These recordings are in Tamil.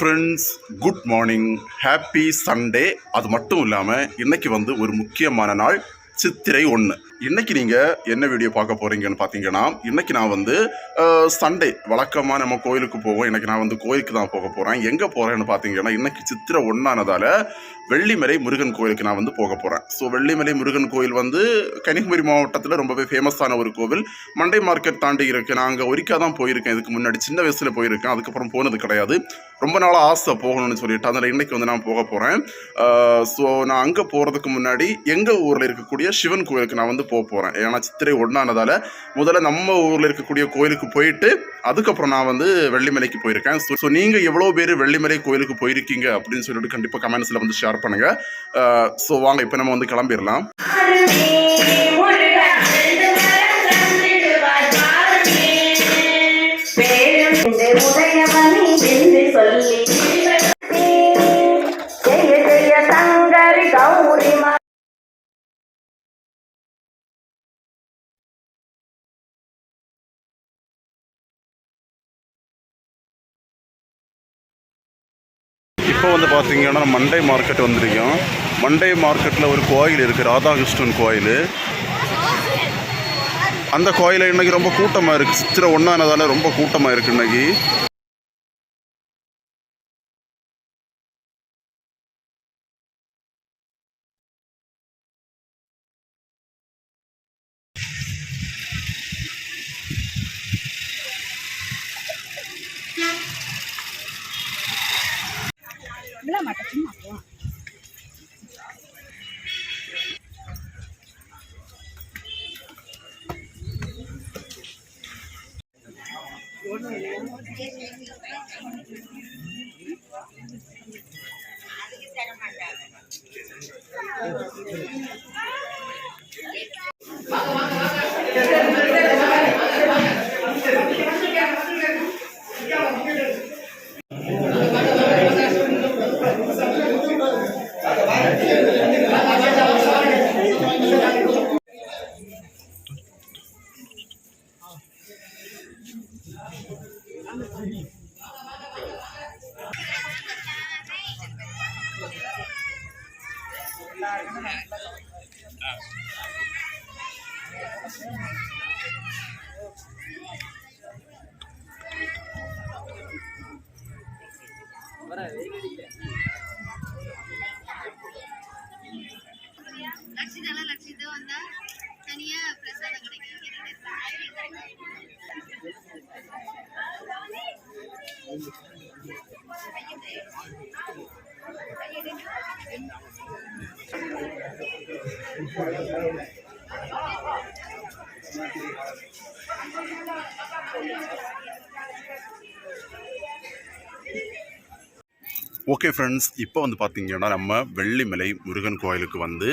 Friends good morning happy Sunday அது மட்டும் இல்லாமல் இன்றைக்கி வந்து ஒரு முக்கியமான நாள் சித்திரை ஒன்று இன்னைக்கு நீங்கள் என்ன வீடியோ பார்க்க போகிறீங்கன்னு பார்த்தீங்கன்னா இன்னைக்கு நான் வந்து சண்டே வழக்கமாக நம்ம கோயிலுக்கு போவோம். இன்னைக்கு நான் வந்து கோயிலுக்கு தான் போக போகிறேன் எங்கே போகிறேன்னு பார்த்தீங்கன்னா இன்னைக்கு சித்திரை ஒன்றானதால் வெள்ளிமலை முருகன் கோயிலுக்கு நான் வந்து போக போகிறேன் ஸோ வெள்ளிமலை முருகன் கோயில் வந்து கன்னியாகுமரி மாவட்டத்தில் ரொம்பவே ஃபேமஸான ஒரு கோவில். மண்டை மார்க்கெட் தாண்டி இருக்கு. நான் அங்கே ஒரிக்கா தான் போயிருக்கேன். இதுக்கு முன்னாடி சின்ன வயசில் போயிருக்கேன். அதுக்கப்புறம் போனது கிடையாது. ரொம்ப நாளாக ஆசை போகணும்னு சொல்லிட்டு அதில் இன்றைக்கி வந்து நான் போக போகிறேன் ஸோ நான் அங்கே போகிறதுக்கு முன்னாடி எங்கள் ஊரில் இருக்கக்கூடிய சிவன் கோயிலுக்கு நான் வந்து போக போகிறேன் ஏன்னா சித்திரை ஒன்றானதால் முதல்ல நம்ம ஊரில் இருக்கக்கூடிய கோயிலுக்கு போயிட்டு அதுக்கப்புறம் நான் வந்து வெள்ளிமலைக்கு போயிருக்கேன். ஸோ ஸோ நீங்கள் எவ்வளோ பேர் வெள்ளிமலை கோயிலுக்கு போயிருக்கீங்க அப்படின்னு சொல்லிட்டு கண்டிப்பாக கமெண்ட்ஸில் வந்து ஷேர் பண்ணுங்கள் ஸோ வாங்க இப்போ நம்ம வந்து கிளம்பிடலாம். இப்போ வந்து பார்த்தீங்கன்னா மண்டை மார்க்கெட் வந்திருக்கோம். மண்டை மார்க்கெட்டில் ஒரு கோயில் இருக்குது ராதாகிருஷ்ணன் கோயில். அந்த கோயிலில் இன்னைக்கு ரொம்ப கூட்டமாக இருக்குது சித்திரை ஒன்றானதால் ரொம்ப கூட்டமாக இருக்குது இன்னைக்கு Ah. Obrigado. ஓகே ஃப்ரெண்ட்ஸ் இப்போ வந்து பார்த்தீங்கன்னா நம்ம வெள்ளிமலை முருகன் கோயிலுக்கு வந்து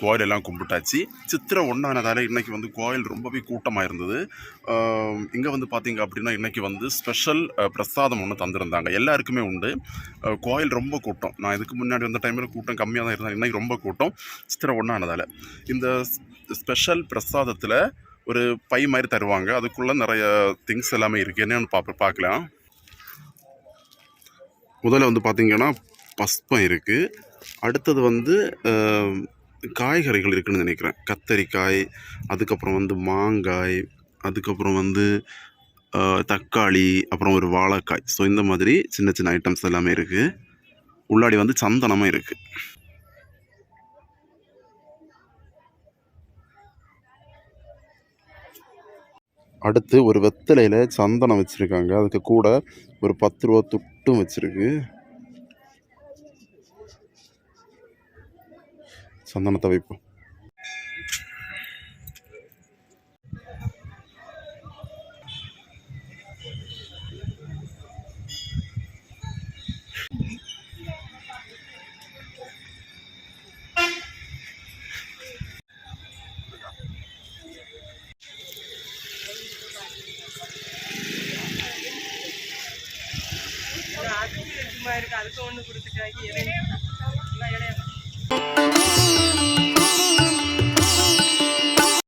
கோயிலெல்லாம் கும்பிட்டாச்சு. சித்திரை ஒன்றானதால் இன்றைக்கி வந்து கோயில் ரொம்பவே கூட்டமாக இருந்தது இங்கே வந்து பார்த்தீங்க அப்படின்னா இன்றைக்கி வந்து ஸ்பெஷல் பிரசாதம் ஒன்று தந்திருந்தாங்க. எல்லாருக்குமே உண்டு. கோயில் ரொம்ப கூட்டம். நான் இதுக்கு முன்னாடி வந்த டைமில் கூட்டம் கம்மியாக தான் இருந்தேன் இன்றைக்கி ரொம்ப கூட்டம். சித்திரை ஒன்றானதால் இந்த ஸ்பெஷல் பிரசாதத்தில் ஒரு பை மாதிரி தருவாங்க. அதுக்குள்ளே நிறைய திங்ஸ் எல்லாமே இருக்குது என்னென்னு பார்ப்ப பார்க்கலாம் முதல்ல வந்து பார்த்திங்கன்னா பஸ்பம் இருக்குது அடுத்தது வந்து காய்கறிகள் இருக்குதுன்னு நினைக்கிறேன். கத்தரிக்காய் அதுக்கப்புறம் வந்து மாங்காய் அதுக்கப்புறம் வந்து தக்காளி அப்புறம் ஒரு வாழைக்காய். ஸோ இந்த மாதிரி சின்ன சின்ன ஐட்டம்ஸ் எல்லாமே இருக்குது உள்ளாடி வந்து சந்தனமும் இருக்குது அடுத்து ஒரு வெத்தலையில் சந்தனம் வச்சுருக்காங்க. அதுக்கு கூட ஒரு பத்து ரூபா துட்டும் வச்சுருக்கு. சந்தனத்தை வைப்போம். சும்மா இருக்கு. அதுக்கு ஒண்ணு கொடுத்துட்டாங்க